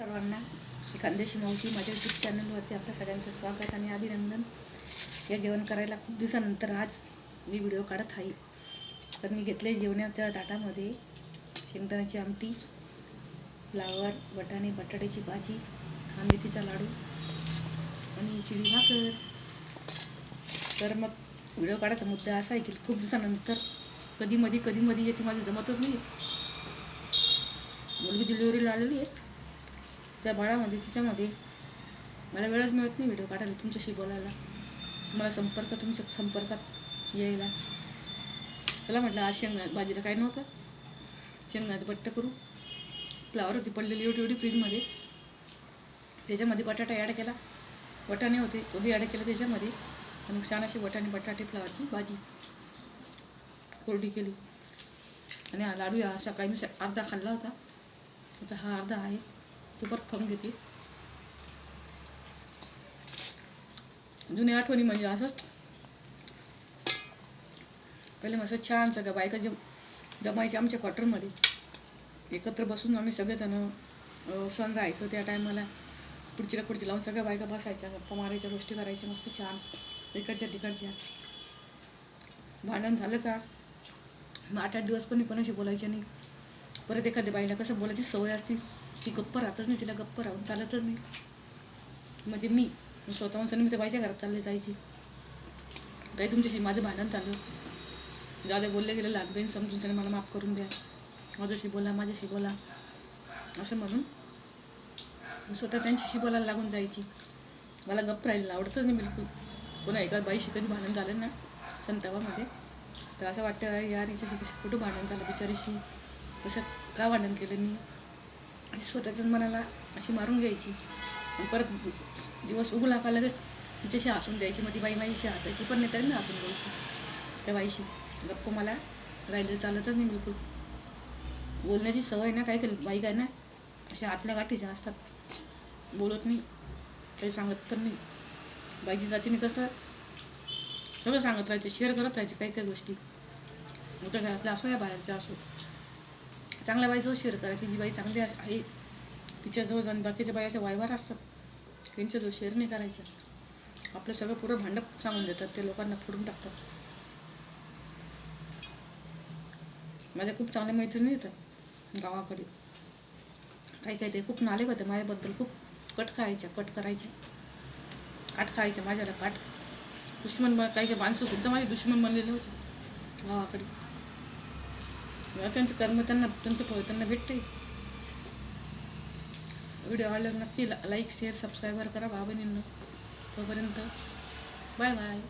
सर्वांना खानदेशी मावशी माझ्या यूट्यूब चॅनलवरती आपल्या सगळ्यांचं स्वागत आणि अभिनंदन. या जेवण करायला खूप दिवसानंतर आज मी व्हिडिओ काढत आहे. तर मी घेतले जेवणाच्या ताटामध्ये शेंगदाण्याची आमटी फ्लावर बटाणे बटाट्याची भाजी हा लाडू आणि शिळी भाकर. तर मग व्हिडिओ काढायचा मुद्दा असा आहे की खूप दिवसानंतर कधी मधी कधी मधी येते माझं जमतच नाही मुलगी डिलिव्हरीला आलेली आहे. त्या बाळामध्ये तिच्यामध्ये मला वेळच मिळत नाही व्हिडिओ काढायला तुमच्याशी बोलायला. तुम्हाला संपर्क तुमच्या संपर्कात यायला. त्याला म्हटलं आज शेंगणा भाजीला काय नव्हतं? शेंगणाचं बट्ट करू. फ्लावर होती पडलेली एवढी एवढी फ्रीजमध्ये. त्याच्यामध्ये बटाटा ॲड केला. वटाणे होते कोबी ॲड केला त्याच्यामध्ये. आणि छान अशी वटाणे बटाटे फ्लावरची भाजी कोरडी केली. आणि हा लाडू हा सकाळी मी अर्धा खाल्ला होता. आता हा अर्धा आहे. तो खाऊन घेते. जुन्या आठवणी म्हणजे असंच. पहिले मस्त छान सगळ्या बायका जम जमायच्या आमच्या क्वार्टरमध्ये एकत्र बसून आम्ही सगळेजण सण राहायचं त्या टायमाला खुर्चीला खुर्ची लावून सगळ्या बायका बसायच्या गप्पा मारायच्या गोष्टी करायच्या मस्त छान. इकडच्या तिकडच्या. भांडण झालं का? मग आठ आठ दिवस कोणी कोणाशी बोलायचे नाही. परत एखाद्या बाईला कसं बोलायची सवय असते. ती गप्प राहतच नाही तिला गप्प राहून चालतच नाही. म्हणजे मी स्वतःहून सण मी त्या बाईच्या घरात चालले जायची. ताई तुमच्याशी माझं भांडण चालू. जाऊ दे बोलले गेले लागबेन समजून त्याने मला माफ करून द्या. माझ्याशी बोला माझ्याशी बोला. असं म्हणून स्वतः त्यांच्याशी बोलायला लागून जायची. मला गप्प राहिलेला आवडतच नाही बिलकुल. कोणा एका बाईशी कधी भांडण झालं ना संतावामध्ये तर असं वाटतं यार हिच्याशी कशी कुठं भांडण झालं बिचारीशी? कसं का भांडण केलं मी? अशी स्वतःच्याच मनाला अशी मारून घ्यायची. परत दिवस उगला का लगेच तिच्याशी हसून द्यायची. मग ती बाई माझीशी हसायची पण नाही तरी मी हसून द्यायची. त्या बाईशी. गप्प मला. राहिलं चालतच नाही बिलकुल. बोलण्याची सवय ना काय केलं बाई काय ना अशा आतल्या गाठीच्या असतात. बोलत नाही. काही सांगत पण नाही. बाईची जातीने कसं सगळं सांगत राहायचं शेअर करत राहायचे काही काही गोष्टी. मोठ्या घरातल्या असो या बाहेरच्या असो. चांगल्या बाईजवळ शेअर करायची. जी बाई चांगली आहे- तिच्याजवळ जाऊन बाकीच्या बाई अशा वायवार असतात त्यांच्याजवळ शेअर नाही करायचं. आपलं सगळं पुरं भांडप सांगून देतात ते लोकांना फोडून टाकतात. माझ्या खूप चांगल्या मैत्रिणी येतात गावाकडे. काही काही ते खूप नाले होते माझ्याबद्दल खूप कट खायच्या कट करायच्या. काट खायच्या माझ्याला काट. दुश्मन बन- काही काही माणसं सुद्धा माझे दुश्मन बनलेले होते गावाकडे. त्यांचं कर्म त्यांना त्यांचं फळ त्यांना भेटते व्हिडिओ आवडल्यास नक्की लाईक शेअर सबस्क्राईबर करा बाबा तोपर्यंत बाय बाय